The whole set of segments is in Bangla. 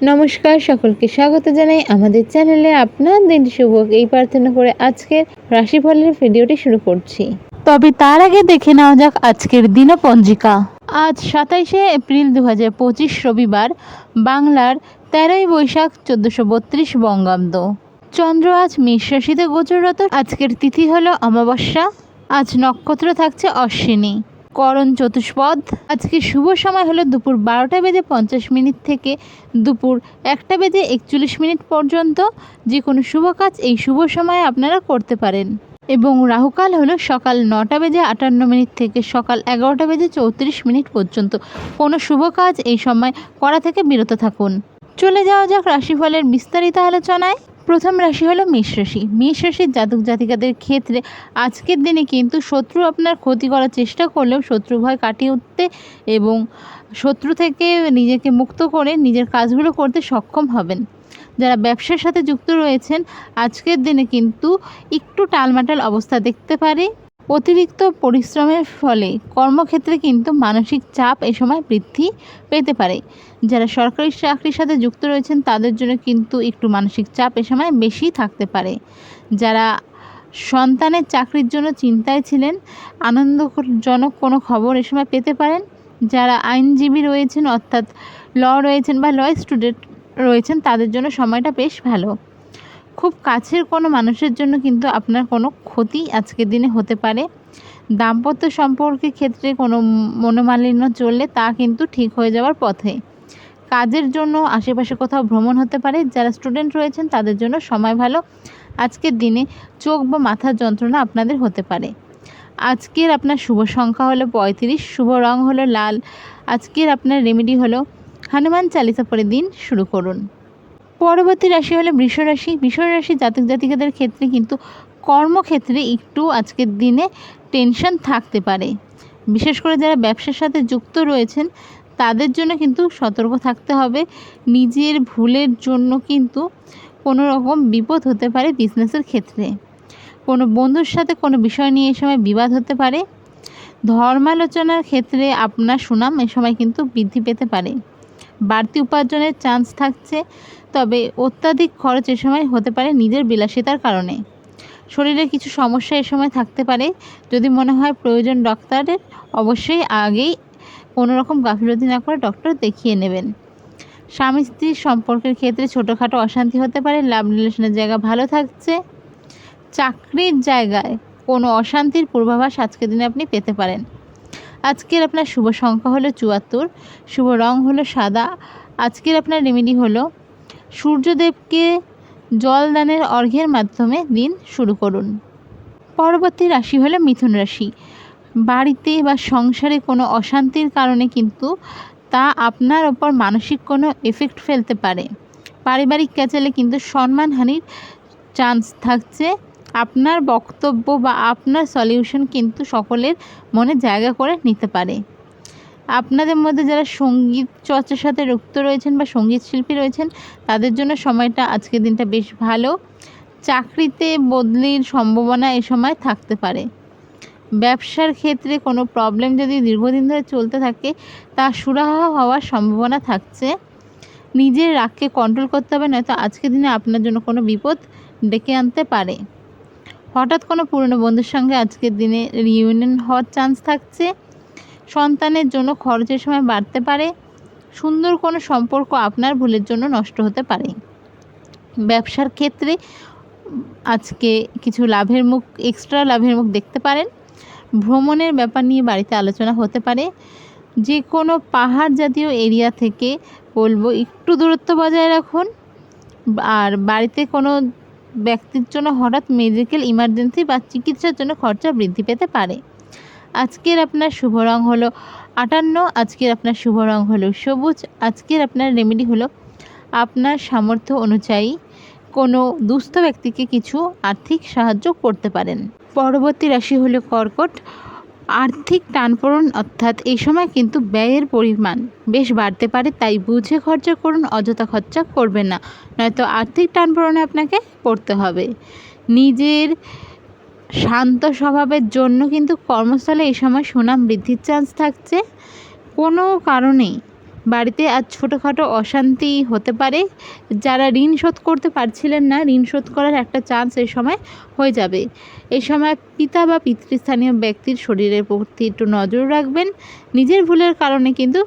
নমস্কার সকলকে স্বাগত জানাই আমাদের চ্যানেলে। আপনার দিন শুভ এই প্রার্থনা করে আজকের রাশিফলের ভিডিওটি শুরু করছি। তবে তার আগে দেখে নেওয়া যাক আজকের দিনপঞ্জিকা। আজ সাতাইশে এপ্রিল দু হাজার পঁচিশ রবিবার বাংলার তেরোই বৈশাখ চোদ্দোশো বত্রিশ বঙ্গাব্দ। চন্দ্র আজ মেষ রাশিতে গোচররত আজকের তিথি হলো অমাবস্যা। আজ নক্ষত্র থাকছে অশ্বিনী। করণ চতুষ্পদ। আজকে শুভ সময় হলো দুপুর বারোটা বেজে পঞ্চাশ মিনিট থেকে দুপুর একটা বেজে একচল্লিশ মিনিট পর্যন্ত। যে কোনো শুভ কাজ এই শুভ সময়ে আপনারা করতে পারেন। এবং রাহুকাল হলো সকাল নটা বেজে আটান্ন মিনিট থেকে সকাল এগারোটা বেজে চৌত্রিশ মিনিট পর্যন্ত। কোনো শুভ কাজ এই সময় করা থেকে বিরত থাকুন। চলে যাওয়া যাক রাশিফলের বিস্তারিত আলোচনায়। প্রথম রাশি হলো মেষ রাশি। মেষ রাশির জাতক জাতিকাদের ক্ষেত্রে আজকের দিনে কিন্তু শত্রু আপনার ক্ষতি করার চেষ্টা করলেও শত্রু ভয় কাটিয়ে উঠতে এবং শত্রু থেকে নিজেকে মুক্ত করে নিজের কাজগুলো করতে সক্ষম হবেন। যারা ব্যবসার সাথে যুক্ত রয়েছেন, আজকের দিনে কিন্তু একটু টালমাটাল অবস্থা দেখতে পারে। অতিরিক্ত পরিশ্রমের ফলে কর্মক্ষেত্রে কিন্তু মানসিক চাপ এ সময় বৃদ্ধি পেতে পারে। যারা সরকারি চাকরির সাথে যুক্ত রয়েছেন, তাদের জন্য কিন্তু একটু মানসিক চাপ এ সময় বেশি থাকতে পারে। যারা সন্তানের চাকরির জন্য চিন্তায় ছিলেন, আনন্দজনক কোনো খবর এ সময় পেতে পারেন। যারা আইনজীবী রয়েছেন, অর্থাৎ ল রয়েছেন বা ল স্টুডেন্ট রয়েছেন, তাদের জন্য সময়টা বেশ ভালো। খুব কাছের কোনো মানুষের জন্য কিন্তু আপনার কোনো ক্ষতি আজকের দিনে হতে পারে। দাম্পত্য সম্পর্কের ক্ষেত্রে কোনো মনোমালিন্য চললে তা কিন্তু ঠিক হয়ে যাওয়ার পথে। কাজের জন্য আশেপাশে কোথাও ভ্রমণ হতে পারে, যারা স্টুডেন্ট রয়েছেন তাদের জন্য সময় ভালো। আজকের দিনে চোখ বা মাথার যন্ত্রণা আপনাদের হতে পারে। আজকের আপনার শুভ সংখ্যা হলো পঁয়ত্রিশ, শুভ রং হলো লাল। আজকের আপনার রেমেডি হলো, হনুমান চালিসা পরে দিন শুরু করুন। পরবর্তী রাশি হলো বৃষ রাশি। বৃষ রাশি জাতক জাতিকাদের ক্ষেত্রে কিন্তু কর্মক্ষেত্রে একটু আজকের দিনে টেনশন থাকতে পারে। বিশেষ করে যারা ব্যবসার সাথে যুক্ত রয়েছেন, তাদের জন্য কিন্তু সতর্ক থাকতে হবে। নিজের ভুলের জন্য কিন্তু কোনো রকম বিপদ হতে পারে বিজনেসের ক্ষেত্রে। কোনো বন্ধুর সাথে কোনো বিষয় নিয়ে এ সময় বিবাদ হতে পারে। ধর্মালোচনার ক্ষেত্রে আপনার সুনাম এ সময় কিন্তু বৃদ্ধি পেতে পারে। বাড়তি উপার্জনের চান্স থাকছে, তবে অত্যাধিক খরচ এ সময় হতে পারে নিজের বিলাসিতার কারণে। শরীরে কিছু সমস্যা এ সময় থাকতে পারে, যদি মনে হয় প্রয়োজন ডক্টরের অবশ্যই আগেই কোনো রকম গাফিলতি না করে ডক্টর দেখিয়ে নেবেন। স্বামী স্ত্রীর সম্পর্কের ক্ষেত্রে ছোটোখাটো অশান্তি হতে পারে, লাভ রিলেশনের জায়গা ভালো থাকছে। চাকরির জায়গায় কোনো অশান্তির পূর্বাভাস আজকের দিনে আপনি পেতে পারেন। আজকের আপনার শুভ সংখ্যা হলো চুয়াত্তর, শুভ রং হলো সাদা, আজকের আপনার রেমেডি হলো সূর্যদেবকে জল দানের অর্ঘ্যের মাধ্যমে দিন শুরু করুন। পরবর্তী রাশি হলো মিথুন রাশি। বাড়িতে বা সংসারে কোনো অশান্তির কারণে কিন্তু তা আপনার ওপর মানসিক কোনো এফেক্ট ফেলতে পারে। পারিবারিক ক্যাচালে কিন্তু সম্মানহানির চান্স থাকছে। আপনার বক্তব্য বা আপনার সলিউশন কিন্তু সকলের মনে জায়গা করে নিতে পারে। আপনাদের মধ্যে যারা সংগীত চর্চার সাথে যুক্ত রয়েছেন বা সংগীত শিল্পী রয়েছেন, তাদের জন্য সময়টা আজকের দিনটা বেশ ভালো। চাকরিতে বদলির সম্ভাবনা এ সময় থাকতে পারে। ব্যবসার ক্ষেত্রে কোনো প্রবলেম যদি দীর্ঘদিন ধরে চলতে থাকে, তা সুরাহা হওয়ার সম্ভাবনা থাকছে। নিজের রাগকে কন্ট্রোল করতে হবে, নয়তো আজকের দিনে আপনার জন্য কোনো বিপদ ডেকে আনতে পারে। হঠাৎ কোনো পুরনো বন্ধুর সঙ্গে আজকের দিনে রিউনিয়ন হওয়ার চান্স থাকছে। সন্তানের জন্য খরচের সময় বাড়তে পারে। সুন্দর কোনো সম্পর্ক আপনার ভুলের জন্য নষ্ট হতে পারে। ব্যবসার ক্ষেত্রে আজকে কিছু লাভের মুখ এক্সট্রা লাভের মুখ দেখতে পারেন। ভ্রমণের ব্যাপার নিয়ে বাড়িতে আলোচনা হতে পারে। যে কোনো পাহাড় জাতীয় এরিয়া থেকে বলব একটু দূরত্ব বজায় রাখুন। আর বাড়িতে কোনো ব্যক্তির জন্য হঠাৎ মেডিকেল ইমার্জেন্সি বা চিকিৎসার জন্য খরচা বৃদ্ধি পেতে পারে। আজকের আপনার শুভ রং হলো আটান্ন, আজকের আপনার শুভ রং হলো সবুজ, আজকের আপনার রেমেডি হলো আপনার সামর্থ্য অনুযায়ী কোনো দুস্থ ব্যক্তিকে কিছু আর্থিক সাহায্য করতে পারেন। পরবর্তী রাশি হলো কর্কট আর্থিক টানপোড়ন অর্থাৎ এই সময় কিন্তু ব্যয়ের পরিমাণ বেশ বাড়তে পারে, তাই বুঝে খরচা করুন, অযথা খরচা করবেন না। নয়তো আর্থিক টানপোড়নে আপনাকে পড়তে হবে। নিজের শান্ত স্বভাবের জন্য কিন্তু কর্মস্থলে এই সময় সুনাম বৃদ্ধির চান্স থাকছে। কোনো কারণেই বাড়িতে আজ ছোটোখাটো অশান্তি হতে পারে। যারা ঋণ শোধ করতে পারছিলেন না, ঋণ শোধ করার একটা চান্স এই সময় হয়ে যাবে। এই সময় পিতা বা পিতৃস্থানীয় ব্যক্তির শরীরের প্রতি একটু নজর রাখবেন। নিজের ভুলের কারণে কিন্তু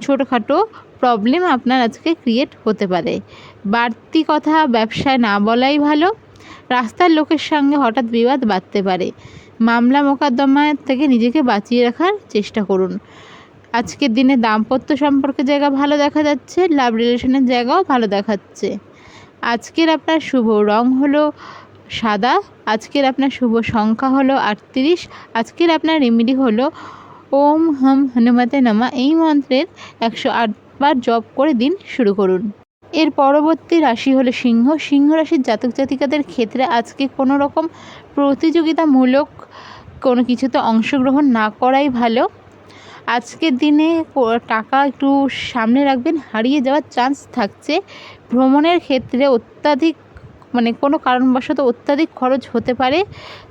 ছোটোখাটো প্রবলেম আপনার আজকে ক্রিয়েট হতে পারে। বাড়তি কথা ব্যবসায় না বলাই ভালো। রাস্তার লোকের সঙ্গে হঠাৎ বিবাদ বাড়তে পারে। মামলা মোকদ্দমা থেকে নিজেকে বাঁচিয়ে রাখার চেষ্টা করুন। আজকের দিনে দাম্পত্য সম্পর্কে জায়গা ভালো দেখা যাচ্ছে লাভ রিলেশনের জায়গাও ভালো দেখাচ্ছে। আজকের আপনার শুভ রং হলো সাদা, আজকের আপনার শুভ সংখ্যা হলো আটত্রিশ, আজকের আপনার রেমেডি হলো ওম হম হনুমতে নমা। এই মন্ত্রের একশো আটবার জপ করে দিন শুরু করুন। এর পরবর্তী রাশি হলো সিংহ। সিংহ রাশির জাতক জাতিকাদের ক্ষেত্রে আজকে কোনো রকম প্রতিযোগিতামূলক কোনো কিছুতে অংশগ্রহণ না করাই ভালো। আজকের দিনে টাকা একটু সামনে রাখবেন, হারিয়ে যাওয়ার চান্স থাকছে। ভ্রমণের ক্ষেত্রে অত্যাধিক মানে কোনো কারণবশত অত্যাধিক খরচ হতে পারে।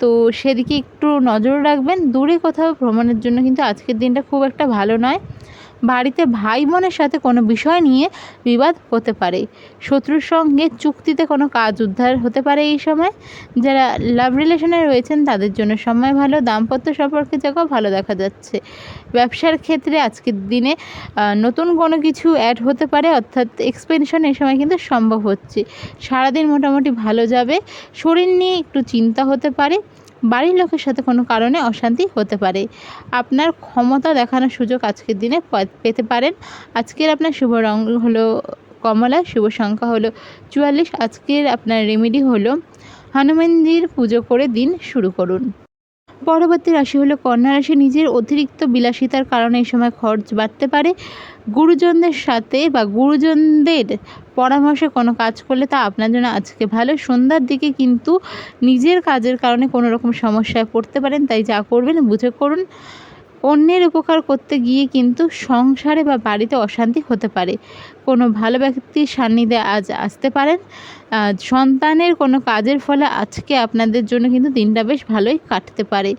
তো সেদিকে একটু নজর রাখবেন। দূরে কোথাও ভ্রমণের জন্য কিন্তু আজকের দিনটা খুব একটা ভালো নয়। বাড়িতে ভাই বোনের সাথে কোনো বিষয় নিয়ে বিবাদ হতে পারে। শত্রুর সঙ্গে চুক্তিতে কোনো কাজ উদ্ধার হতে পারে এই সময়। যারা লাভ রিলেশনে রয়েছেন, তাদের জন্য সময় ভালো, দাম্পত্য সম্পর্কে জায়গাও ভালো দেখা যাচ্ছে। ব্যবসার ক্ষেত্রে আজকের দিনে নতুন কোনো কিছু অ্যাড হতে পারে, অর্থাৎ এক্সপেনশন এই সময় কিন্তু সম্ভব হচ্ছে। সারাদিন মোটামুটি ভালো যাবে। শরীর নিয়ে একটু চিন্তা হতে পারে। বাড়ির লোকের সাথে কোনো কারণে অশান্তি হতে পারে। আপনার ক্ষমতা দেখানোর সুযোগ আজকের দিনে পেতে পারেন। আজকের আপনার শুভ রঙ হলো কমলা, শুভ সংখ্যা হলো চুয়াল্লিশ। আজকের আপনার রেমেডি হলো হনুমানজির পুজো করে দিন শুরু করুন। পরবর্তী রাশি হলো কন্যা রাশি। নিজের অতিরিক্ত বিলাসিতার কারণে এই সময় খরচ বাড়তে পারে। গুরুজনদের সাথে বা গুরুজনদের পরামর্শে কোনো কাজ করলে তা আপনার জন্য আজকে ভালো। সন্ধ্যার দিকে কিন্তু নিজের কাজের কারণে কোনো রকম সমস্যায় পড়তে পারেন, তাই যা করবেন বুঝে করুন। অন্যের উপকার করতে গিয়ে কিন্তু সংসারে বা বাড়িতে অশান্তি হতে পারে। কোনো ভালো ব্যক্তির সান্নিধ্যে আজ আসতে পারেন। সন্তানের কোনো কাজের ফলে আজকে আপনাদের জন্য কিন্তু দিনটা বেশ ভালোই কাটতে পারে।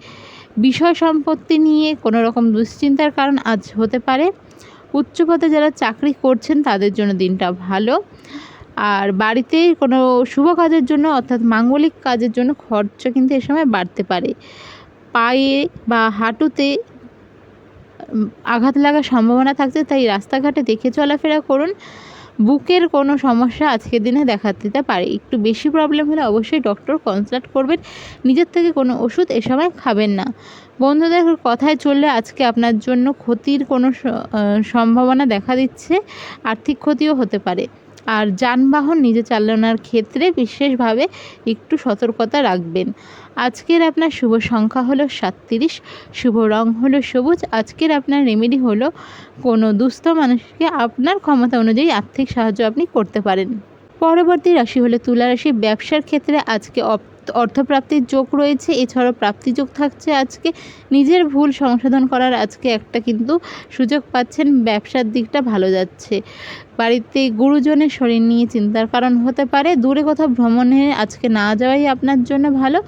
বিষয় সম্পত্তি নিয়ে কোনো রকম দুশ্চিন্তার কারণ আজ হতে পারে। উচ্চপদে যারা চাকরি করছেন তাদের জন্য দিনটা ভালো। আর বাড়িতে কোনো শুভ কাজের জন্য অর্থাৎ মাঙ্গলিক কাজের জন্য খরচ কিন্তু এ সময় বাড়তে পারে। পায়ে বা হাঁটুতে আঘাত লাগার সম্ভাবনা থাকছে, তাই রাস্তাঘাটে দেখে চলাফেরা করুন। বুকের কোনো সমস্যা আজকের দিনে দেখা দিতে পারে। একটু বেশি প্রবলেম হলে অবশ্যই ডক্টর কনসাল্ট করবেন। নিজের থেকে কোনো ওষুধ এ সময় খাবেন না। বন্ধুদের কথায় চললে আজকে আপনার জন্য ক্ষতির কোনো সম্ভাবনা দেখা দিচ্ছে। আর্থিক ক্ষতিও হতে পারে। আর যানবাহন নিজে চালানোর ক্ষেত্রে বিশেষভাবে একটু সতর্কতা রাখবেন। আজকের আপনার শুভ সংখ্যা হলো সাতত্রিশ, শুভ রং হলো সবুজ। আজকের আপনার রেমেডি হলো কোনো দুস্থ মানুষকে আপনার ক্ষমতা অনুযায়ী আর্থিক সাহায্য আপনি করতে পারেন। পরবর্তী রাশি হলো তুলা রাশি। ব্যবসার ক্ষেত্রে আজকে অপ- অর্থপ্রাপ্তির যোগ রয়েছে, এছাড়াও প্রাপ্তিযোগ থাকছে আজকে। নিজের ভুল সংশোধন করার আজকে একটা কিন্তু সুযোগ পাচ্ছেন, ব্যবসার দিকটা ভালো যাচ্ছে। বাড়িতে গুরুজনের শরীর নিয়ে চিন্তার কারণ হতে পারে। দূরে কোথাও ভ্রমণে আজকে না যাওয়াই আপনার জন্য ভালো।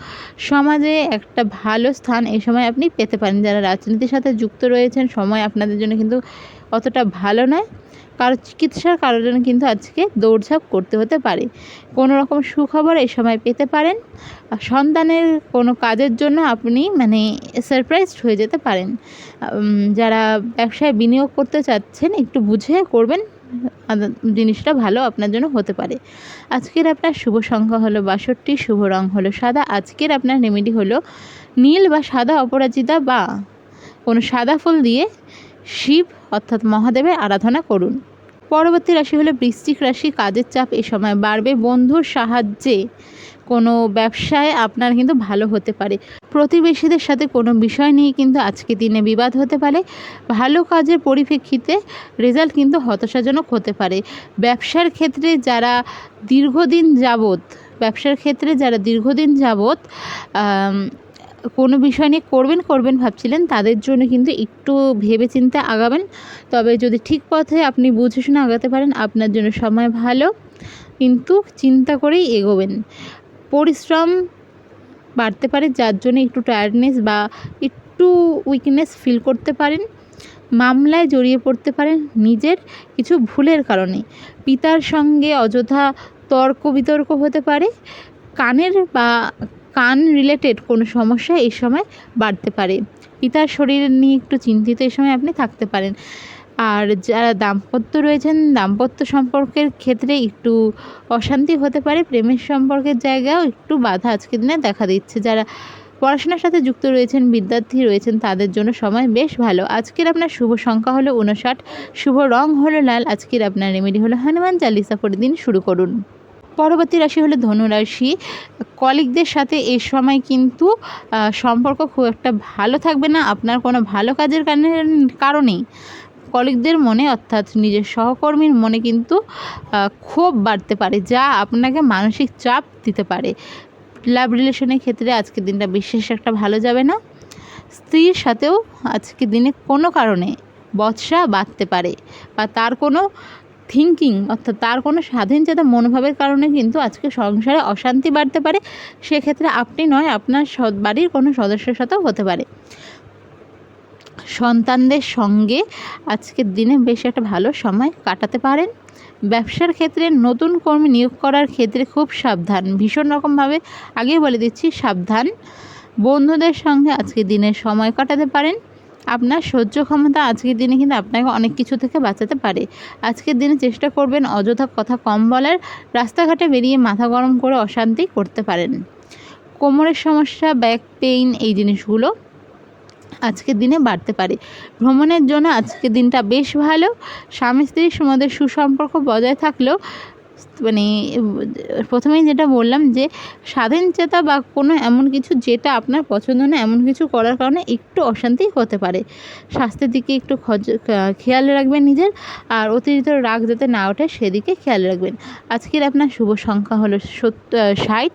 সমাজে একটা ভালো স্থান এই সময় আপনি পেতে পারেন। যারা রাজনীতির সাথে যুক্ত রয়েছেন, সময় আপনাদের জন্য কিন্তু অতটা ভালো নয়। কারও চিকিৎসার কারণে কিন্তু আজকে দৌড়ঝাঁপ করতে হতে পারে। কোনো রকম সুখবর এই সময় পেতে পারেন। সন্তানের কোনো কাজের জন্য আপনি মানে সারপ্রাইজড হয়ে যেতে পারেন। যারা ব্যবসায় বিনিয়োগ করতে চাচ্ছেন, একটু বুঝে করবেন জিনিসটা ভালো আপনার জন্য হতে পারে। আজকের আপনার শুভ সংখ্যা হলো বাষট্টি, শুভ রং হলো সাদা। আজকের আপনার রেমেডি হলো নীল বা সাদা অপরাজিতা বা কোনো সাদা ফুল দিয়ে শিব অর্থাৎ মহাদেবের আরাধনা করুন। পরবর্তী রাশি হলো বৃশ্চিক রাশি কাজের চাপ এ সময় বাড়বে। বন্ধুর সাহায্যে কোনো ব্যবসায় আপনার কিন্তু ভালো হতে পারে। প্রতিবেশীদের সাথে কোনো বিষয় নিয়ে কিন্তু আজকে দিনে বিবাদ হতে পারে। ভালো কাজের পরিপ্রেক্ষিতে রেজাল্ট কিন্তু হতাশাজনক হতে পারে। ব্যবসার ক্ষেত্রে যারা দীর্ঘদিন যাবৎ ব্যবসার ক্ষেত্রে যারা দীর্ঘদিন আম, কোনো বিষয় নিয়ে করবেন করবেন ভাবছিলেন, তাদের জন্য কিন্তু একটু ভেবেচিন্তে আগাবেন। তবে যদি ঠিক পথে আপনি বুঝে শুনে আগাতে পারেন, আপনার জন্য সময় ভালো। কিন্তু চিন্তা করেই এগোবেন। পরিশ্রম বাড়তে পারে, যার জন্য একটু টায়ার্ডনেস বা একটু উইকনেস ফিল করতে পারেন। মামলায় জড়িয়ে পড়তে পারেন নিজের কিছু ভুলের কারণে। পিতার সঙ্গে অযথা তর্ক বিতর্ক হতে পারে। কানের বা কান রিলেটেড কোনো সমস্যা এই সময় বাড়তে পারে। পিতার শরীর নিয়ে একটু চিন্তিত এই সময় আপনি থাকতে পারেন। আর যারা দাম্পত্য রয়েছেন, দাম্পত্য সম্পর্কের ক্ষেত্রে একটু অশান্তি হতে পারে, প্রেমের সম্পর্কের জায়গাও একটু বাধা আজকের দিনে দেখা দিচ্ছে। যারা পড়াশোনার সাথে যুক্ত রয়েছেন, বিদ্যার্থী রয়েছেন, তাদের জন্য সময় বেশ ভালো। আজকের আপনার শুভ সংখ্যা হলো উনষাট শুভ রং হলো লাল। আজকের আপনার রেমেডি হলো হনুমান চালিসা। পরে দিন শুরু করুন। পরবর্তী রাশি হলো ধনুরাশি কলিগদের সাথে এই সময় কিন্তু সম্পর্ক খুব একটা ভালো থাকবে না। আপনার কোনো ভালো কাজের কারণে- কারণেই। কলিগদের মনে অর্থাৎ নিজের সহকর্মীর মনে কিন্তু ক্ষোভ বাড়তে পারে, যা আপনাকে মানসিক চাপ দিতে পারে। লাভ রিলেশনের ক্ষেত্রে আজকের দিনটা বিশেষ একটা ভালো যাবে না। স্ত্রীর সাথেও আজকের দিনে কোনো কারণে বৎসা বাড়তে পারে বা তার কোনো থিঙ্কিং অর্থাৎ তার কোনো স্বাধীনচেতা মনোভাবের কারণে কিন্তু আজকে সংসারে অশান্তি বাড়তে পারে। সেক্ষেত্রে আপনি নয়, আপনার বাড়ির কোনো সদস্যের সাথেও হতে পারে। সন্তানদের সঙ্গে আজকের দিনে বেশ একটা ভালো সময় কাটাতে পারেন। ব্যবসার ক্ষেত্রে নতুন কর্মী নিয়োগ করার ক্ষেত্রে খুব সাবধান। ভীষণ রকমভাবে আগেই বলে দিচ্ছি, সাবধান। বন্ধুদের সঙ্গে আজকে দিনে সময় কাটাতে পারেন। আপনার সহ্য ক্ষমতা আজকের দিনে কিন্তু আপনাকে অনেক কিছু থেকে বাঁচাতে পারে। আজকের দিনে চেষ্টা করবেন অযথা কথা কম বলার, রাস্তাঘাটে বেরিয়ে মাথা গরম করে অশান্তি করতে পারেন। কোমরের সমস্যা ব্যাক পেইন এই জিনিসগুলো আজকের দিনে বাড়তে পারে। ভ্রমণের জন্য আজকের দিনটা বেশ ভালো। স্বামী স্ত্রীর মধ্যে সুসম্পর্ক বজায় থাকলেও মানে প্রথমেই যেটা বললাম যে স্বাধীনচেতা বা কোনো এমন কিছু যেটা আপনার পছন্দ না, এমন কিছু করার কারণে একটু অশান্তি হতে পারে। স্বাস্থ্যের দিকে একটু খেয়াল রাখবেন নিজের, আর অতিরিক্ত রাগ যাতে না ওঠে সেদিকে খেয়াল রাখবেন। আজকের আপনার শুভ সংখ্যা হলো সত্য ষাট,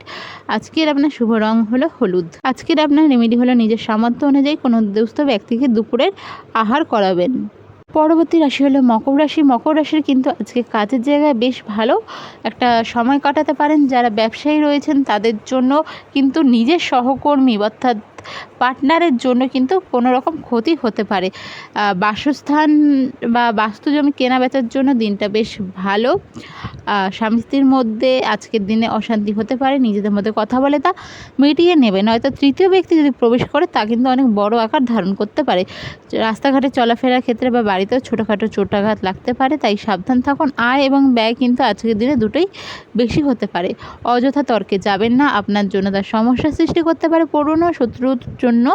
আজকের আপনার শুভ রং হলো হলুদ। আজকের আপনার রেমেডি হলো নিজের সামর্থ্য অনুযায়ী কোনো দুস্থ ব্যক্তিকে দুপুরের আহার করাবেন। পরবর্তী রাশি হলো মকর রাশি। মকর রাশির কিন্তু আজকে কাজের জায়গায় বেশ ভালো। একটা সময় কাটাতে পারেন। যারা ব্যবসায়ী রয়েছেন তাদের জন্য কিন্তু নিজের সহকর্মী অর্থাৎ পার্টনারের জন্য কিন্তু কোনো রকম ক্ষতি হতে পারে। বাসস্থান বা বাস্তু জমি কেনা বেচার জন্য দিনটা বেশ ভালো। স্বামী স্ত্রীর মধ্যে আজকের দিনে অশান্তি হতে পারে, নিজেদের মধ্যে কথা বলে তা মিটিয়ে নেবে। নয়তো তৃতীয় ব্যক্তি যদি প্রবেশ করে, তা কিন্তু অনেক বড় আকার ধারণ করতে পারে। রাস্তাঘাটে চলাফেরার ক্ষেত্রে বা বাড়িতেও ছোটোখাটো চোটাঘাত লাগতে পারে, তাই সাবধান থাকুন। আয় এবং ব্যয় কিন্তু আজকের দিনে দুটোই বেশি হতে পারে। অযথা তর্কে যাবেন না, আপনার জন্য তার সমস্যা সৃষ্টি করতে পারে। পুরনো শত্রুর জন্য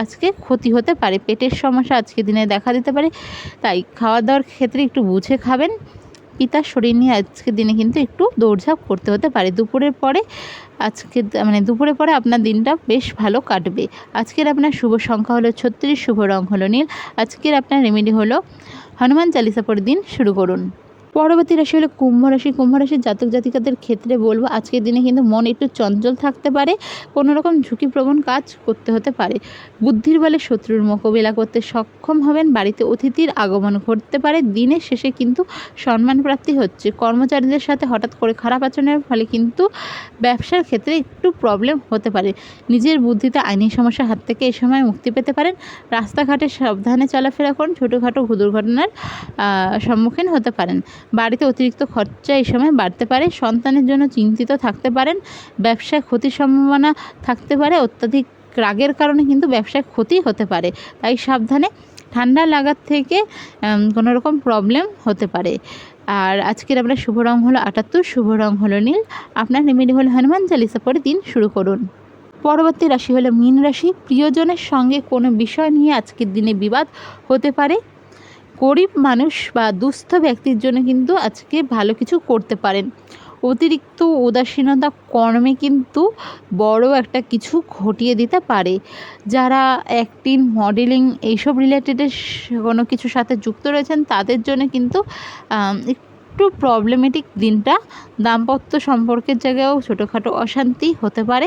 আজকে ক্ষতি হতে পারে। পেটের সমস্যা আজকের দিনে দেখা দিতে পারে। তাই খাওয়া দাওয়ার ক্ষেত্রে একটু বুঝে খাবেন। পিতার শরীর নিয়ে আজকের দিনে কিন্তু একটু দৌড়ঝাঁপ করতে হতে পারে। দুপুরের পরে আজকে মানে দুপুরের পরে আপনার দিনটা বেশ ভালো কাটবে। আজকের আপনার শুভ সংখ্যা হলো ছত্রিশ, শুভ রং হলো নীল। আজকের আপনার রেমেডি হলো হনুমান চালিসা পরে দিন শুরু করুন। পরবর্তী রাশি হলো কুম্ভ রাশি। কুম্ভ রাশির জাতক জাতিকাদের ক্ষেত্রে বলব, আজকের দিনে কিন্তু মন একটু চঞ্চল থাকতে পারে কোনো রকম ঝুঁকিপ্রবণ কাজ করতে হতে পারে। বুদ্ধির বলে শত্রুর মোকাবিলা করতে সক্ষম হবেন, বাড়িতে অতিথির আগমন ঘটতে পারে, দিনের শেষে কিন্তু সম্মান প্রাপ্তি হচ্ছে। কর্মচারীদের সাথে হঠাৎ করে খারাপ আচরণের ফলে কিন্তু ব্যবসার ক্ষেত্রে একটু প্রবলেম হতে পারে। নিজের বুদ্ধিতে আইনি সমস্যার হাত থেকে এ সময় মুক্তি পেতে পারেন। রাস্তাঘাটে সাবধানে চলাফেরা করুন, ছোটোখাটো দুর্ঘটনার সম্মুখীন হতে পারেন। বাড়িতে অতিরিক্ত খরচা এই সময় বাড়তে পারে। সন্তানের জন্য চিন্তিত থাকতে পারেন। ব্যবসায় ক্ষতির সম্ভাবনা থাকতে পারে। অত্যাধিক রাগের কারণে কিন্তু ব্যবসায় ক্ষতি হতে পারে। তাই সাবধানে ঠান্ডা লাগার থেকে কোনো রকম প্রবলেম হতে পারে। আর আজকের আপনার শুভ রং হলো আটাত্তর, শুভ রং হলো নীল। আপনার রেমেডি হলো হনুমান চালিসা পরে দিন শুরু করুন। পরবর্তী রাশি হলো মীন রাশি। প্রিয়জনের সঙ্গে কোনো বিষয় নিয়ে আজকের দিনে বিবাদ হতে পারে। গরিব মানুষ বা দুস্থ ব্যক্তির জন্য কিন্তু আজকে ভালো কিছু করতে পারেন। অতিরিক্ত উদাসীনতা কর্মে কিন্তু বড় একটা কিছু ঘটিয়ে দিতে পারে। যারা অ্যাক্টিং মডেলিং এইসব রিলেটেডের কোনো কিছুর সাথে যুক্ত রয়েছেন, তাদের জন্য কিন্তু একটু প্রবলেমেটিক দিনটা দাম্পত্য সম্পর্কের জায়গায়ও ছোটোখাটো অশান্তি হতে পারে।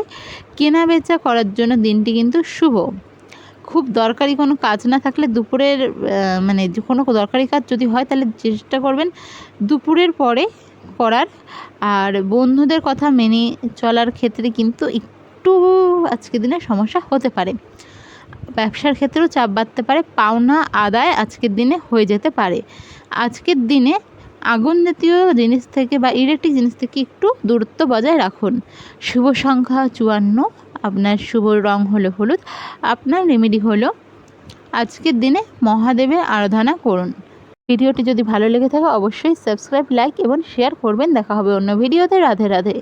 কেনা বেচা করার জন্য দিনটি কিন্তু শুভ। খুব দরকারি কোনো কাজ না থাকলে দুপুরের মানে কোনো দরকারি কাজ যদি হয় তাহলে চেষ্টা করবেন দুপুরের পরে করার। আর বন্ধুদের কথা মেনে চলার ক্ষেত্রে কিন্তু একটু আজকের দিনে সমস্যা হতে পারে। ব্যবসার ক্ষেত্রেও চাপ বাড়তে পারে, পাওনা আদায় আজকের দিনে হয়ে যেতে পারে। আজকের দিনে আগুন জাতীয় জিনিস থেকে বা ইলেকট্রিক জিনিস থেকে একটু দূরত্ব বজায় রাখুন। শুভ সংখ্যা চুয়ান্ন আপনার শুভ রং হলো হলুদ, আপনার রেমেডি হলো আজকের দিনে মহাদেবের আরাধনা করুন। ভিডিওটি যদি ভালো লেগে থাকে অবশ্যই সাবস্ক্রাইব, লাইক এবং শেয়ার করবেন। দেখা হবে অন্য ভিডিওতে। রাধে রাধে।